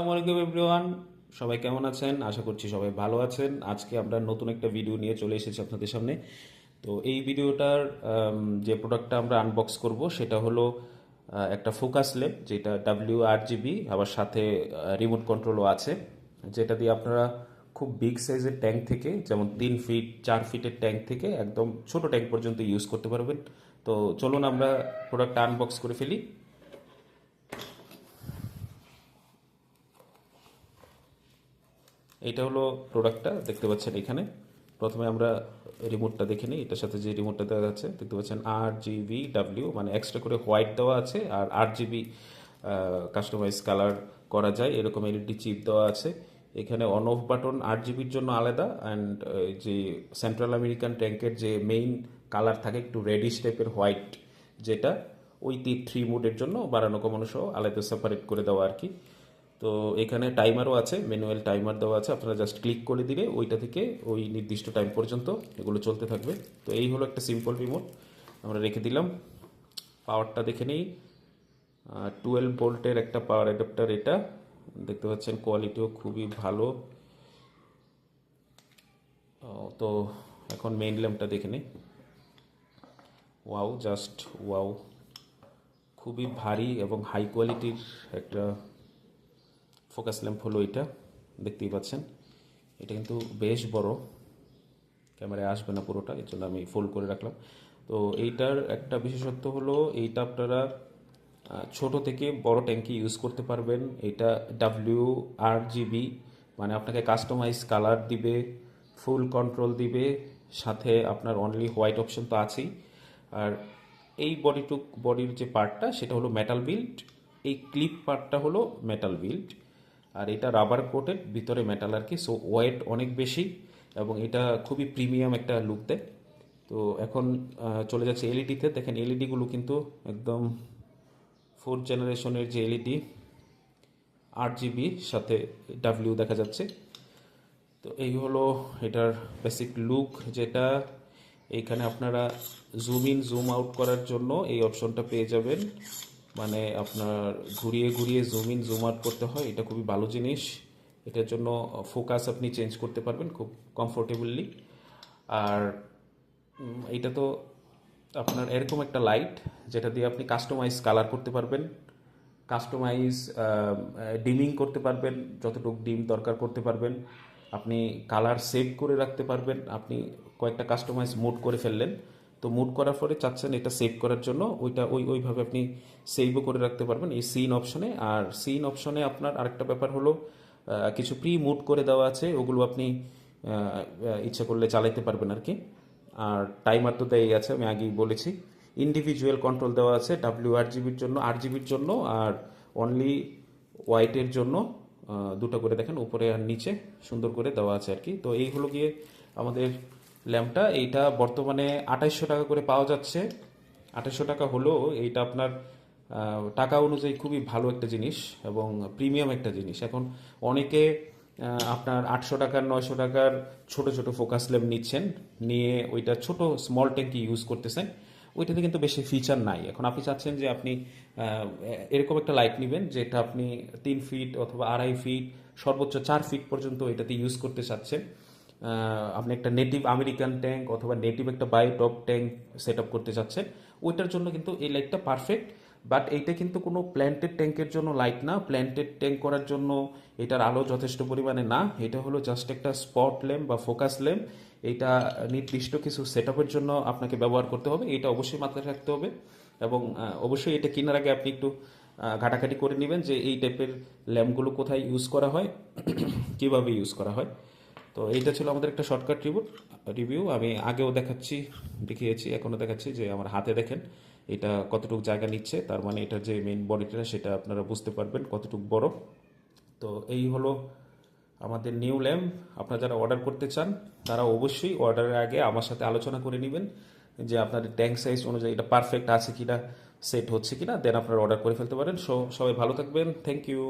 আসসালামু আলাইকুম এভরিওয়ান সবাই কেমন আছেন? আশা করছি সবাই ভালো আছেন। আজকে আমরা নতুন একটা ভিডিও নিয়ে চলে এসেছি আপনাদের সামনে। তো এই ভিডিওটার যে প্রোডাক্টটা আমরা আনবক্স করব, সেটা হলো একটা ফোকাস লেপ যেটা ডাব্লিউ আর জিবি আবার সাথে রিমোট কন্ট্রোলও আছে। যেটা দিয়ে আপনারা খুব বিগ সাইজের ট্যাঙ্ক থেকে, যেমন তিন ফিট চার ফিটের ট্যাঙ্ক থেকে, একদম ছোট ট্যাঙ্ক পর্যন্ত ইউজ করতে পারবেন। তো চলুন আমরা প্রোডাক্টটা আনবক্স করে ফেলি। এইটা হলো প্রোডাক্টটা, দেখতে পাচ্ছেন এখানে। প্রথমে আমরা রিমোটটা দেখে নিই। এটার সাথে যে রিমোটটা দেওয়া যাচ্ছে দেখতে পাচ্ছেন আর জিবি ডাব্লিউ মানে এক্সট্রা করে হোয়াইট দেওয়া আছে, আর আট জিবি কাস্টমাইজ কালার করা যায়। এরকম এলইডি চিপ দেওয়া আছে। এখানে অন অফ বাটন আট জিবির জন্য আলাদা অ্যান্ড যে সেন্ট্রাল আমেরিকান ট্যাঙ্কের যে মেইন কালার থাকে, একটু রেডিশ টাইপের হোয়াইট যেটা, ওই থ্রি মুডের জন্য বাড়ানো কমানো সহ আলাদা সেপারেট করে দেওয়া আর কি। তো এখানে টাইমারও আছে, ম্যানুয়াল টাইমার দেওয়া আছে, আপনারা জাস্ট ক্লিক করে দিলে ওইটা থেকে ওই নির্দিষ্ট টাইম পর্যন্ত এগুলো চলতে থাকবে। তো এই হলো একটা সিম্পল রিমোট আমরা রেখে দিলাম। পাওয়ারটা দেখে নিই। টুয়েলভ ভোল্টের একটা পাওয়ার অ্যাডাপ্টার এটা। দেখতে পাচ্ছেন কোয়ালিটিও খুবই ভালো। তো এখন মেইন ল্যাম্পটা দেখে নিই। ওয়াও জাস্ট ওয়াও খুবই ভারী এবং হাই কোয়ালিটির একটা ফোকাস ল্যাম্প হলো এটা, দেখতেই পাচ্ছেন। এটা কিন্তু বেশ বড়। ক্যামেরায় আসবে না পুরোটা, এর জন্য আমি ফোল্ড করে রাখলাম। তো এইটার একটা বিশেষত্ব হলো, এইটা আপনারা ছোট থেকে বড় ট্যাঙ্কি ইউজ করতে পারবেন। এটা ডাব্লিউ আর জিবি মানে আপনাকে কাস্টমাইজ কালার দিবে ফুল কন্ট্রোল দিবে, সাথে আপনার অনলি হোয়াইট অপশন তো আছেই। আর এই বডিটুক বডির যে পার্টটা সেটা হলো মেটাল বিল্ড এই ক্লিপ পার্টটা হলো মেটাল বিল্ড আর এটা রাবার কোটেড ভিতরে মেটাল আর কি। সো ওয়েট অনেক বেশি এবং এটা খুবই প্রিমিয়াম একটা লুক দেয়। তো এখন চলে যাচ্ছে এলইডিতে দেখেন এলইডিগুলো কিন্তু একদম ফোর্থ জেনারেশনের যে এলইডি আট জিবি সাথে ডাব্লিউ দেখা যাচ্ছে। তো এই হলো এটার বেসিক লুক যেটা। এইখানে আপনারা জুম ইন জুম আউট করার জন্য এই অপশনটা পেয়ে যাবেন। মানে আপনার ঘুরিয়ে ঘুরিয়ে জুম ইন জুম আউট করতে হয়, এটা খুবই ভালো জিনিস। এটার জন্য ফোকাস আপনি চেঞ্জ করতে পারবেন খুব কমফোর্টেবলি আর এটা তো আপনার এরকম একটা লাইট যেটা দিয়ে আপনি কাস্টমাইজ কালার করতে পারবেন কাস্টমাইজ ডিমিং করতে পারবেন, যতটুকু ডিম দরকার করতে পারবেন। আপনি কালার সেভ করে রাখতে পারবেন, আপনি কয়েকটা কাস্টমাইজ মোড করে ফেললেন। তো মুড করার পরে চাচ্ছেন এটা সেভ করার জন্য। ওইটা ওই, ওইভাবে আপনি সেভও করে রাখতে পারবেন এই সিন অপশনে আর সিন অপশনে আপনার আরেকটা ব্যাপার হলো কিছু প্রি মুড করে দেওয়া আছে, ওগুলো আপনি ইচ্ছা করলে চালাইতে পারবেন আর কি। আর টাইমার তো দেয় আছে, আমি আগেই বলেছি। ইন্ডিভিজুয়াল কন্ট্রোল দেওয়া আছে ডাব্লিউ আর জিবির জন্য আট জিবির জন্য, আর অনলি হোয়াইটের জন্য দুটো করে দেখেন, উপরে আর নিচে সুন্দর করে দেওয়া আছে আর কি। তো এই হলো গিয়ে আমাদের ল্যাম্পটা, এইটা বর্তমানে আঠাইশশো টাকা করে পাওয়া যাচ্ছে। আঠাইশশো টাকা হলেও এইটা আপনার টাকা অনুযায়ী খুবই ভালো একটা জিনিস এবং প্রিমিয়াম একটা জিনিস। এখন অনেকে আপনার আটশো টাকার, নয়শো টাকার ছোট ছোট ফোকাস ল্যাম্প নিচ্ছেন, নিয়ে ওইটা ছোট স্মল ট্যাঙ্কি ইউজ করতেছেন। ওইটাতে কিন্তু বেশি ফিচার নাই। এখন আপনি চাচ্ছেন যে আপনি এরকম একটা লাইট নেবেন, যেটা আপনি তিন ফিট অথবা আড়াই ফিট সর্বোচ্চ চার ফিট পর্যন্ত এটাতে ইউজ করতে চাচ্ছেন। আপনি একটা নেটিভ আমেরিকান ট্যাঙ্ক অথবা নেটিভ একটা বায়োটপ ট্যাঙ্ক সেট আপ করতে চাচ্ছেন, ওইটার জন্য কিন্তু এই লাইটটা পারফেক্ট বাট এইটা কিন্তু কোনো প্ল্যান্টেড ট্যাঙ্কের জন্য লাইট না। প্ল্যান্টেড ট্যাঙ্ক করার জন্য এটার আলো যথেষ্ট পরিমাণে না। এটা হলো জাস্ট একটা স্পট ল্যাম্প বা ফোকাস ল্যাম্প এটা নির্দিষ্ট কিছু সেট জন্য আপনাকে ব্যবহার করতে হবে। এটা অবশ্যই মাথায় রাখতে হবে এবং অবশ্যই এটা কেনার আগে আপনি একটু ঘাটাঘাটি করে নেবেন যে এই টাইপের ল্যাম্পগুলো কোথায় ইউজ করা হয়, কীভাবে ইউজ করা হয়। তো এইটা ছিল আমাদের একটা শর্টকাট রিভিউ রিভিউ আমি আগেও দেখাচ্ছি, দেখিয়েছি, এখনও দেখাচ্ছি যে আমার হাতে দেখেন, এটা কতটুকু জায়গা নিচ্ছে, তার মানে এটা যে মেইন বডিটা সেটা আপনারা বুঝতে পারবেন কতটুকু বড়। তো এই হলো আমাদের নিউ ল্যাম্প আপনারা যারা অর্ডার করতে চান, তারা অবশ্যই অর্ডারের আগে আমার সাথে আলোচনা করে নেবেন যে আপনাদের ট্যাঙ্ক সাইজ অনুযায়ী এটা পারফেক্ট আছে কিনা সেট হচ্ছে কিনা দেন আপনারা অর্ডার করে ফেলতে পারেন। সো সবাই ভালো থাকবেন। Thank you